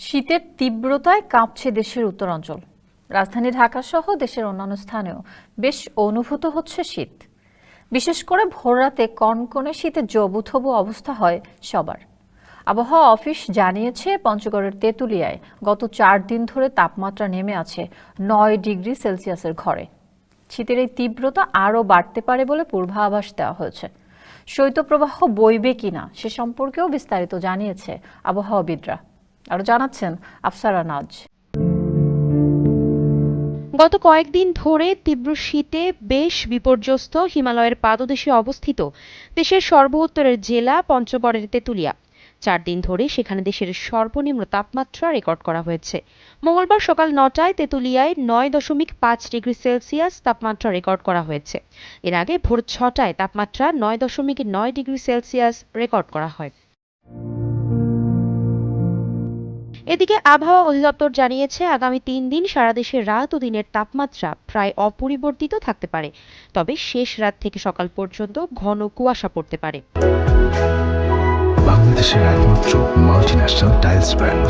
শীতের তীব্রতায় কাঁপছে দেশের উত্তরাঞ্চল। রাজধানী ঢাকা সহ দেশের অন্যান্য স্থানেও বেশ অনুভূত হচ্ছে শীত। বিশেষ করে ভোররাতে কনকনে শীতে জবুথবু অবস্থা হয় সবার। আবহাওয়া অফিস জানিয়েছে, পঞ্চগড়ের তেঁতুলিয়ায় গত চার দিন ধরে তাপমাত্রা নেমে আছে নয় ডিগ্রি সেলসিয়াসের ঘরে। শীতের এই তীব্রতা আরও বাড়তে পারে বলে পূর্বাভাস দেওয়া হয়েছে। শৈত্যপ্রবাহ বইবে কিনা সে সম্পর্কেও বিস্তারিত জানিয়েছে আবহাওয়াবিদরা। আরও জানাচ্ছেন আফসারা নাজ গত কয়েকদিন ধরে তীব্র শীতে বেশ বিপর্যস্ত হিমালয়ের পাদদেশে অবস্থিত দেশের সর্ব উত্তরের জেলা পঞ্চগড়ের তেঁতুলিয়া। চার দিন ধরে সেখানে দেশের সর্বনিম্ন তাপমাত্রা রেকর্ড করা হয়েছে। মঙ্গলবার সকাল নটায় তেঁতুলিয়ায় নয় দশমিক পাঁচ ডিগ্রি সেলসিয়াস তাপমাত্রা রেকর্ড করা হয়েছে। এর আগে ভোর ছটায় তাপমাত্রা নয় দশমিক নয় ডিগ্রি সেলসিয়াস রেকর্ড করা হয়। এদিকে আবহাওয়া অধিদপ্তর জানিয়েছে, আগামী তিন দিন সারা দেশে রাত ও দিনের তাপমাত্রা প্রায় অপরিবর্তিত থাকতে পারে। তবে শেষ রাত থেকে সকাল পর্যন্ত ঘন কুয়াশা পড়তে পারে। বাংলাদেশের একমাত্র মাল্টিন্যাশনাল টাইলস ব্র্যান্ড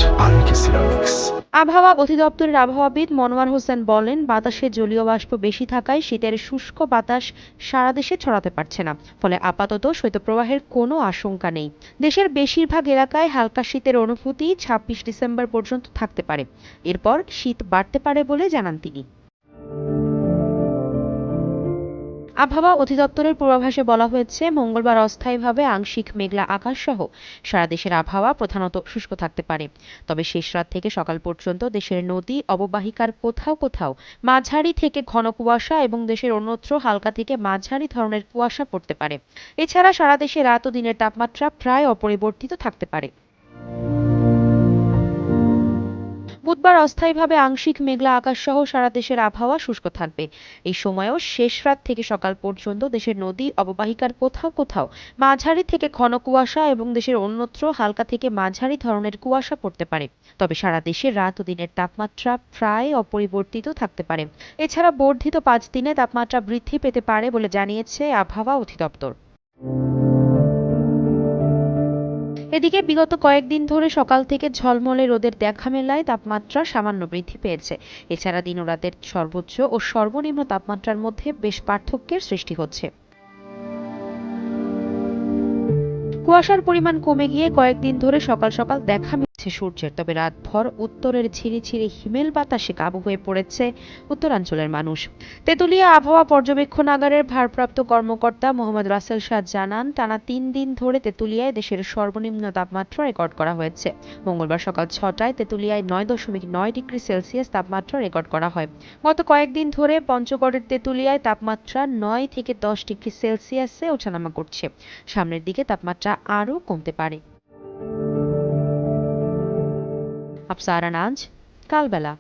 সিরামিক্স আবহাওয়া অধিদপ্তরের আবহাওয়াবিদ মনোয়ার হোসেন বলেন, বাতাসে জলীয় বাষ্প বেশি থাকায় শীতের শুষ্ক বাতাস সারা দেশে ছড়াতে পারছে না। ফলে আপাতত শৈত্যপ্রবাহের কোনো আশঙ্কা নেই। দেশের বেশিরভাগ এলাকায় হালকা শীতের অনুভূতি ছাব্বিশ ডিসেম্বর পর্যন্ত থাকতে পারে। এরপর শীত বাড়তে পারে বলে জানান তিনি। আবহাওয়া অধিদপ্তরের পূর্বাভাসে বলা হয়েছে, মঙ্গলবার অস্থায়ীভাবে আংশিক মেঘলা আকাশ সহ সারা দেশের আবহাওয়া প্রধানত শুষ্ক থাকতে পারে। তবে শেষ রাত থেকে সকাল পর্যন্ত দেশের নদী, অববাহিকার কোথাও কোথাও মাঝারি থেকে ঘন কুয়াশা এবং দেশের অন্যত্র হালকা থেকে মাঝারি ধরনের কুয়াশা পড়তে পারে। এছাড়া সারা দেশে রাত ও দিনের তাপমাত্রা প্রায় অপরিবর্তিত থাকতে পারে। বুধবার অস্থায়ীভাবে আংশিক মেঘলা আকাশ সহ সারা দেশের আবহাওয়া শুষ্ক থাকবে। এই সময়েও শেষ রাত থেকে সকাল পর্যন্ত দেশের নদী, অববাহিকার কোথাও কোথাও মাঝারি থেকে ঘন কুয়াশা এবং দেশের অন্যত্র হালকা থেকে মাঝারি ধরনের কুয়াশা পড়তে পারে। তবে সারা দেশে রাত ও দিনের তাপমাত্রা প্রায় অপরিবর্তিত থাকতে পারে। এছাড়া বর্ধিত পাঁচ দিনে তাপমাত্রা বৃদ্ধি পেতে পারে বলে জানিয়েছে আবহাওয়া অধিদপ্তর। এদিকে বিগত কয়েকদিন ধরে সকাল থেকে ঝলমলে রোদের দেখা মেলায় তাপমাত্রা সামান্য বৃদ্ধি পেয়েছে। এছাড়া দিন ও রাতের সর্বোচ্চ ও সর্বনিম্ন তাপমাত্রার মধ্যে বেশ পার্থক্যের সৃষ্টি হচ্ছে। কুয়াশার পরিমাণ কমে গিয়ে কয়েকদিন ধরে সকাল সকাল দেখা মিলছে সূর্যের, তবে রাতভর উত্তরের ঝিরিঝিরি হিমেল বাতাসে কাবু হয়ে পড়েছে উত্তরাঞ্চলের মানুষ। তেঁতুলিয়া আবহাওয়া পর্যবেক্ষণাগারের ভারপ্রাপ্ত কর্মকর্তা মোহাম্মদ রাসেল শাহ জানান, টানা তিন দিন ধরে তেঁতুলিয়ায় দেশের সর্বনিম্ন তাপমাত্রা রেকর্ড করা হয়েছে। মঙ্গলবার সকাল ছটায় তেঁতুলিয়ায় নয় দশমিক নয় ডিগ্রি সেলসিয়াস তাপমাত্রা রেকর্ড করা হয়। গত কয়েকদিন ধরে পঞ্চগড়ের তেঁতুলিয়ায় তাপমাত্রা নয় থেকে দশ ডিগ্রি সেলসিয়াসে ওঠানামা করছে। সামনের দিকে তাপমাত্রা আরও কমতে পারে। আফসারা নাজ কালবেলা